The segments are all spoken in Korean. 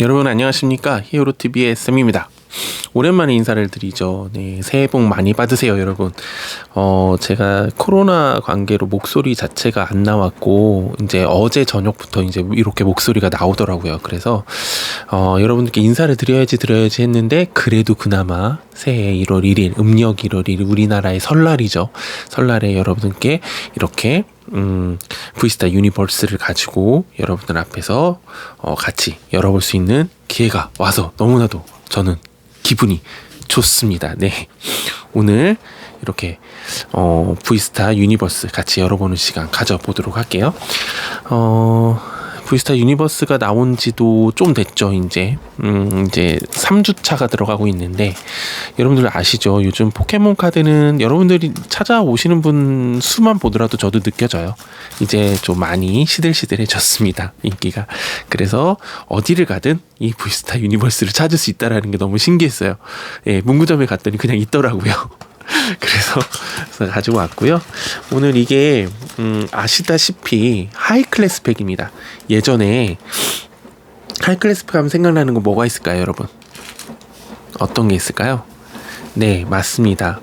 여러분 안녕하십니까? 히어로TV의 쌤입니다. 오랜만에 인사를 드리죠. 네 새해 복 많이 받으세요 여러분. 어 제가 코로나 관계로 목소리 자체가 안 나왔고 이제 어제 저녁부터 이제 이렇게 목소리가 나오더라고요. 그래서 어 여러분들께 인사를 드려야지 드려야지 했는데 그래도 그나마 새해 1월 1일 음력 1월 1일 우리나라의 설날이죠. 설날에 여러분들께 이렇게 음, 브이스타 유니버스를 가지고 여러분들 앞에서 어, 같이 열어볼 수 있는 기회가 와서 너무나도 저는 기분이 좋습니다. 네. 오늘 이렇게 어, 브이스타 유니버스 같이 열어보는 시간 가져보도록 할게요. 어, 브이스타 유니버스가 나온 지도 좀 됐죠, 이제. 음, 이제 3주차가 들어가고 있는데, 여러분들 아시죠? 요즘 포켓몬 카드는 여러분들이 찾아오시는 분 수만 보더라도 저도 느껴져요. 이제 좀 많이 시들시들해졌습니다, 인기가. 그래서 어디를 가든 이 브이스타 유니버스를 찾을 수 있다라는 게 너무 신기했어요. 예, 문구점에 갔더니 그냥 있더라고요. 그래서, 그래서 가지고 왔고요. 오늘 이게 음, 아시다시피 하이 클래스 팩입니다. 예전에 하이 클래스 팩 하면 생각나는 거 뭐가 있을까요, 여러분? 어떤 게 있을까요? 네, 맞습니다.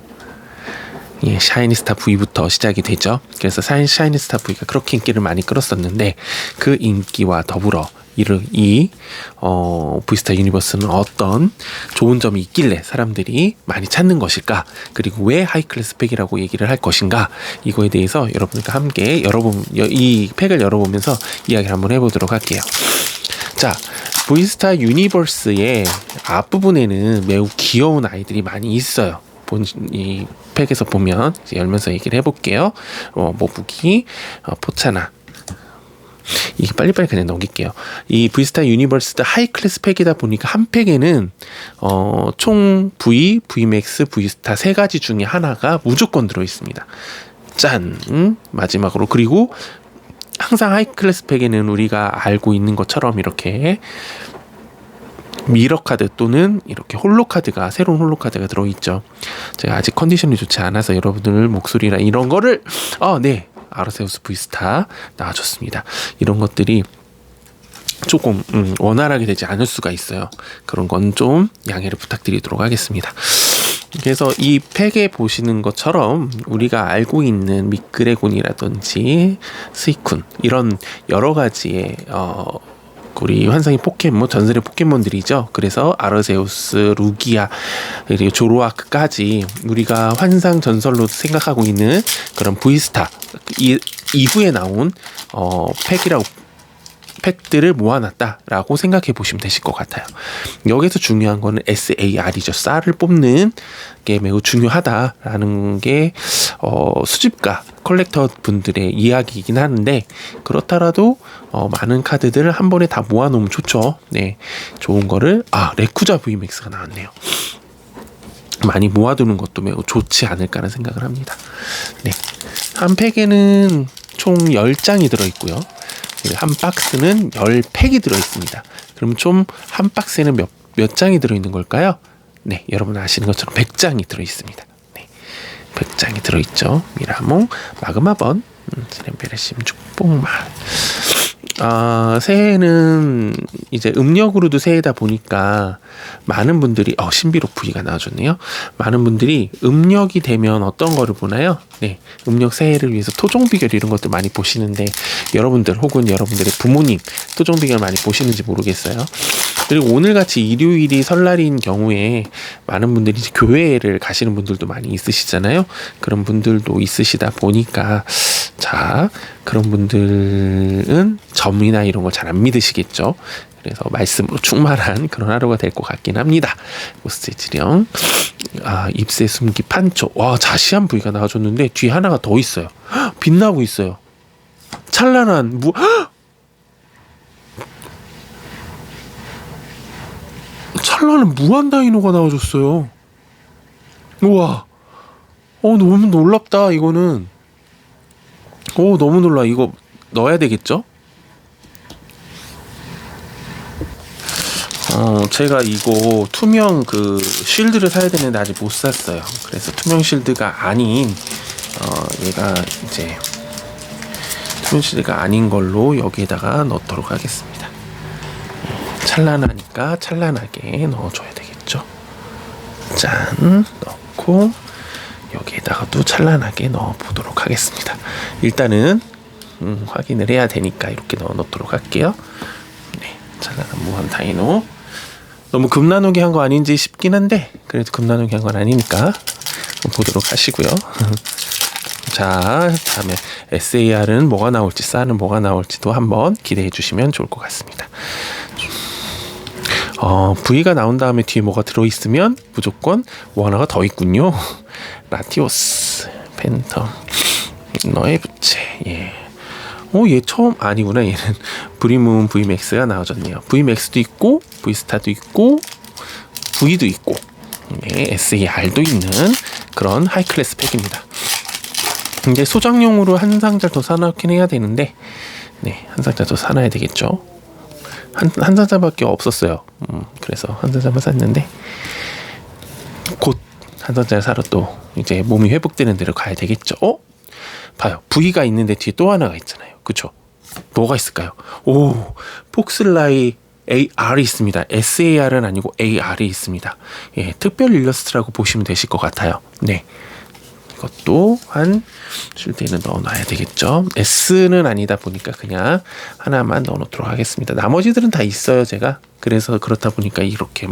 예, 샤이니스타 V부터 시작이 되죠. 그래서 샤이니스타 V가 그렇게 인기를 많이 끌었었는데 그 인기와 더불어 이를 이 어, 브이스타 유니버스는 어떤 좋은 점이 있길래 사람들이 많이 찾는 것일까 그리고 왜 하이클래스 팩이라고 얘기를 할 것인가 이거에 대해서 여러분과 함께 열어보 이 팩을 열어보면서 이야기를 한번 해보도록 할게요. 자, 브이스타 유니버스의 앞부분에는 매우 귀여운 아이들이 많이 있어요. 본, 이 팩에서 보면 열면서 얘기를 해볼게요. 어, 모부기, 어, 포차나, 이게 빨리빨리 그냥 넘길게요. 이 V스타 유니버스도 하이 클래스 팩이다 보니까 한 팩에는 어, 총 V, V맥스, V스타 세 가지 중에 하나가 무조건 들어 있습니다. 짠. 음, 마지막으로 그리고 항상 하이 클래스 팩에는 우리가 알고 있는 것처럼 이렇게 미러 카드 또는 이렇게 홀로 카드가 새로운 홀로 카드가 들어있죠. 제가 아직 컨디션이 좋지 않아서 여러분들 목소리나 이런 거를 어네 아르세우스 브이스타 나와줬습니다. 이런 것들이 조금 음, 원활하게 되지 않을 수가 있어요. 그런 건 좀 양해를 부탁드리도록 하겠습니다. 그래서 이 팩에 보시는 것처럼 우리가 알고 있는 미끄레곤이라든지 스이쿤 이런 여러 가지의 어, 우리 환상의 포켓몬 전설의 포켓몬들이죠. 그래서 아르세우스, 루기아 그리고 조로아크까지 우리가 환상 전설로 생각하고 있는 그런 브이스타 이, 이후에 나온 어, 팩이라고 팩들을 모아놨다라고 생각해 보시면 되실 것 같아요. 여기서 중요한 거는 SAR이죠. 쌀을 뽑는 게 매우 중요하다라는 게 어, 수집가 컬렉터 분들의 이야기이긴 하는데 그렇더라도 어, 많은 카드들을 한 번에 다 모아놓으면 좋죠. 네, 좋은 거를 아 레쿠자 VMAX가 나왔네요. 많이 모아두는 것도 매우 좋지 않을까라는 생각을 합니다. 네. 한 팩에는 총 10장이 들어있고요. 한 박스는 10팩이 들어있습니다. 그럼 좀 한 박스에는 몇, 몇 장이 들어있는 걸까요? 네, 여러분 아시는 것처럼 100장이 들어있습니다. 네, 100장이 들어있죠. 미라몽, 마그마번, 음, 스램베레심, 축복마. 아, 새해는 이제 음력으로도 새해다 보니까 많은 분들이 어 신비록 V가 나와줬네요. 많은 분들이 음력이 되면 어떤 거를 보나요? 네, 음력 새해를 위해서 토종 비결 이런 것들 많이 보시는데 여러분들 혹은 여러분들의 부모님 토종 비결 많이 보시는지 모르겠어요. 그리고 오늘 같이 일요일이 설날인 경우에 많은 분들이 이제 교회를 가시는 분들도 많이 있으시잖아요. 그런 분들도 있으시다 보니까 자 그런 분들은 점이나 이런 걸 잘 안 믿으시겠죠. 그래서 말씀으로 충만한 그런 하루가 될 것 같긴 합니다. 모스지령 아 입새 숨기 판초 와 자시한 부위가 나와줬는데 뒤에 하나가 더 있어요. 헉, 빛나고 있어요. 찬란한 무 찬란한 무한 다이노가 나와줬어요. 우와. 어 너무 놀랍다 이거는. 오 너무 놀라 이거 넣어야 되겠죠? 어 제가 이거 투명 그 쉴드를 사야 되는데 아직 못 샀어요. 그래서 투명 쉴드가 아닌 어 얘가 이제 투명 쉴드가 아닌 걸로 여기에다가 넣도록 하겠습니다. 자 찬란하니까 찬란하게 넣어줘야 되겠죠. 짠 넣고 여기에다가도 찬란하게 넣어 보도록 하겠습니다. 일단은 음, 확인을 해야 되니까 이렇게 넣어 놓도록 할게요. 네, 찬란한 무한 다이노. 너무 금 나누기 한 거 아닌지 싶긴 한데 그래도 금 나누기 한 건 아니니까 보도록 하시고요. 자, 다음에 SAR은 뭐가 나올지, SAR은 뭐가 나올지도 한번 기대해 주시면 좋을 것 같습니다. 어, V가 나온 다음에 뒤에 뭐가 들어있으면 무조건 뭐 하나가 더 있군요. 라티오스, 팬텀, 너의 부채, 예. 오, 얘 처음 아니구나. 얘는 브리문 VMAX가 나와졌네요. VMAX도 있고, V스타도 있고, V도 있고, 예, SAR도 있는 그런 하이클래스 팩입니다. 이제 소장용으로 한 상자 더 사놓긴 해야 되는데, 네, 한 상자 더 사놔야 되겠죠. 한, 한 상자밖에 없었어요. 음, 그래서 한 상자만 샀는데, 곧 한 상자를 사러 또 이제 몸이 회복되는 데로 가야 되겠죠. 어? 봐요. V가 있는데 뒤에 또 하나가 있잖아요. 그쵸? 뭐가 있을까요? 오, 폭슬라이 AR이 있습니다. SAR은 아니고 AR이 있습니다. 예, 특별 일러스트라고 보시면 되실 것 같아요. 네. 이것도 한 쉴때는 넣어놔야 되겠죠. S는 아니다 보니까 그냥 하나만 넣어놓도록 하겠습니다. 나머지들은 다 있어요, 제가. 그래서 그렇다 보니까 이렇게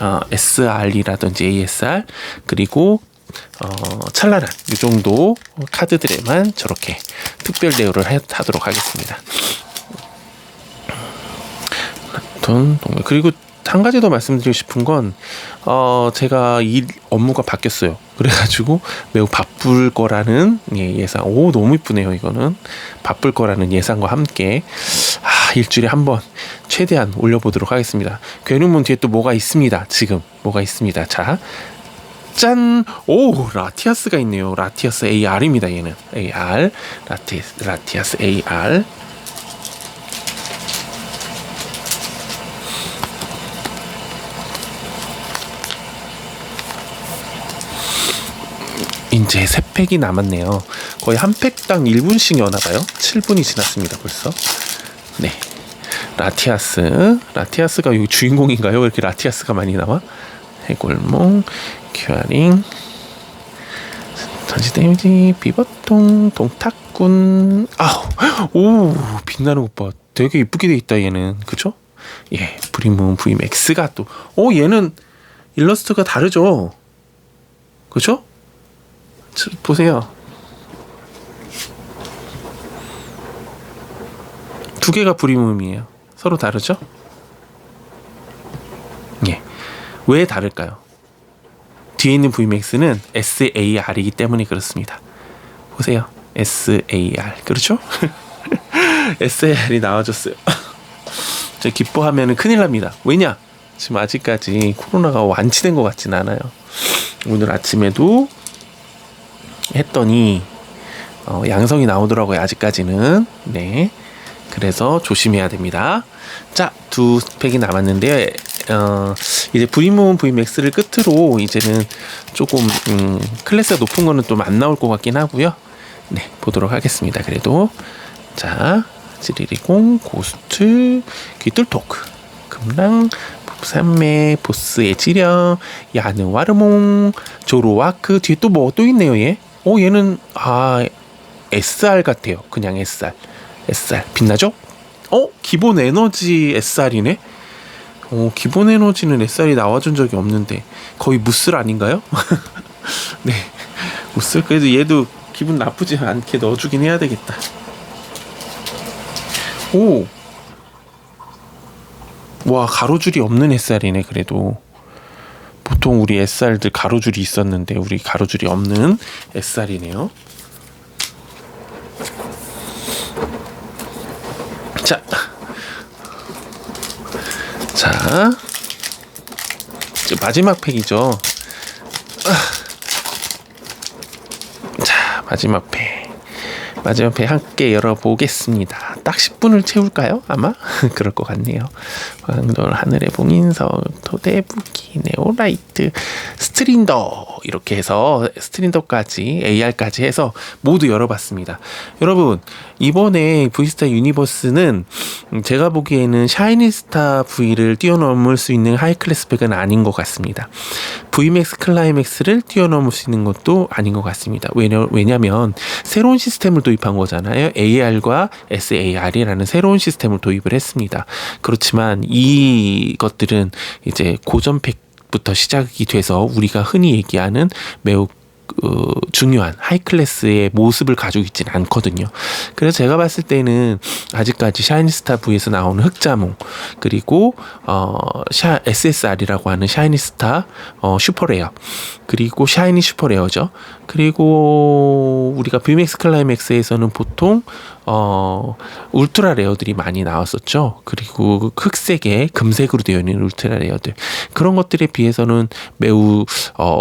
어, SR이라든지 ASR 그리고 어, 찰나란 이 정도 카드들에만 저렇게 특별 대우를 하, 하도록 하겠습니다. 그리고 한 가지 더 말씀드리고 싶은 건 어, 제가 이 업무가 바뀌었어요. 그래가지고 매우 바쁠 거라는 예, 예상. 오 너무 이쁘네요. 이거는 바쁠 거라는 예상과 함께 아, 일주일에 한 번 최대한 올려보도록 하겠습니다. 괴누문 뒤에 또 뭐가 있습니다. 지금 뭐가 있습니다. 자. 짠! 오! 라티아스가 있네요. 라티아스 AR입니다. 얘는 AR 라티, 라티아스 AR 이제 세 팩이 남았네요. 거의 한 팩당 1분씩 여나봐요. 7분이 지났습니다. 벌써. 네. 라티아스. 라티아스가 여기 주인공인가요? 왜 이렇게 라티아스가 많이 나와? 해골몽, 큐아링, 전시 데미지, 비버통, 동탁군. 아우, 오, 빛나는 것 봐. 되게 이쁘게 돼 있다, 얘는. 그죠? 예, 브리문 VMAX가 또. 오, 얘는 일러스트가 다르죠? 그 죠? 보세요. 두 개가 브리움이에요. 서로 다르죠? 예. 왜 다를까요? 뒤에 있는 VMAX는 SAR이기 때문에 그렇습니다. 보세요. SAR. 그렇죠? SAR이 나와줬어요. 저 기뻐하면 큰일 납니다. 왜냐? 지금 아직까지 코로나가 완치된 것 같진 않아요. 오늘 아침에도 했더니 어, 양성이 나오더라고요. 아직까지는 네. 그래서 조심해야 됩니다. 자, 두 팩이 남았는데 어, 이제 브리문 VMAX를 끝으로 이제는 조금 음, 클래스가 높은 거는 좀 안 나올 것 같긴 하고요. 네, 보도록 하겠습니다. 그래도 자, 지리리공, 고스트, 귀뚫토크, 금랑, 산매, 보스의 지령, 야느 와르몽, 조로와크 뒤에 또 뭐 또 있네요, 얘. 어 얘는 아 SR 같아요. 그냥 SR. SR 빛나죠? 어 기본 에너지 SR이네. 어 기본 에너지는 SR이 나와준 적이 없는데 거의 무슬 아닌가요? 네 무슬 그래도 얘도 기분 나쁘지 않게 넣어주긴 해야 되겠다. 오. 와 가로줄이 없는 SR이네 그래도. 보통 우리 SR들 가로줄이 있었는데 우리 가로줄이 없는 SR이네요. 자, 자, 마지막 팩이죠. 자, 마지막 팩. 마지막 팩 함께 열어보겠습니다. 딱 10분을 채울까요? 아마 그럴 것 같네요. 광돌 하늘의 봉인석 토대부기 네오라이트 스트린더 이렇게 해서 스트린더까지 AR까지 해서 모두 열어봤습니다. 여러분 이번에 V스타 유니버스는 제가 보기에는 샤이니스타 V를 뛰어넘을 수 있는 하이클래스 팩은 아닌 것 같습니다. VMAX 클라이맥스를 뛰어넘을 수 있는 것도 아닌 것 같습니다. 왜냐, 왜냐면 새로운 시스템을 도입한 거잖아요. AR과 SAR 이라는 새로운 시스템을 도입을 했습니다. 그렇지만 이것들은 이제 고전 팩 부터 시작이 돼서 우리가 흔히 얘기하는 매우 어, 중요한 하이클래스의 모습을 가지고 있지는 않거든요. 그래서 제가 봤을 때는 아직까지 샤이니스타 V에서 나오는 흑자몽 그리고 어, 샤, SSR이라고 하는 샤이니스타 어, 슈퍼레어 그리고 샤이니 슈퍼레어죠. 그리고 우리가 VMAX 클라이맥스에서는 보통 어 울트라 레어들이 많이 나왔었죠. 그리고 흑색에 금색으로 되어 있는 울트라 레어들 그런 것들에 비해서는 매우 어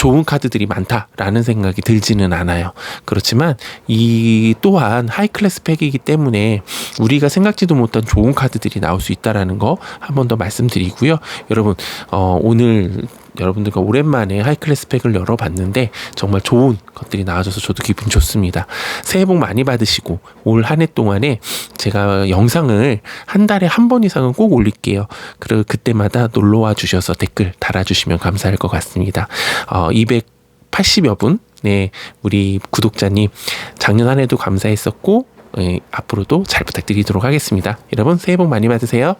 좋은 카드들이 많다라는 생각이 들지는 않아요. 그렇지만 이 또한 하이 클래스 팩이기 때문에 우리가 생각지도 못한 좋은 카드들이 나올 수 있다라는 거 한 번 더 말씀드리고요. 여러분 어 오늘 여러분들과 오랜만에 하이클래스 팩을 열어봤는데 정말 좋은 것들이 나와줘서 저도 기분 좋습니다. 새해 복 많이 받으시고 올 한 해 동안에 제가 영상을 한 달에 한 번 이상은 꼭 올릴게요. 그리고 그때마다 놀러와 주셔서 댓글 달아주시면 감사할 것 같습니다. 어, 280여 분, 네, 우리 구독자님 작년 한 해도 감사했었고 예, 앞으로도 잘 부탁드리도록 하겠습니다. 여러분 새해 복 많이 받으세요.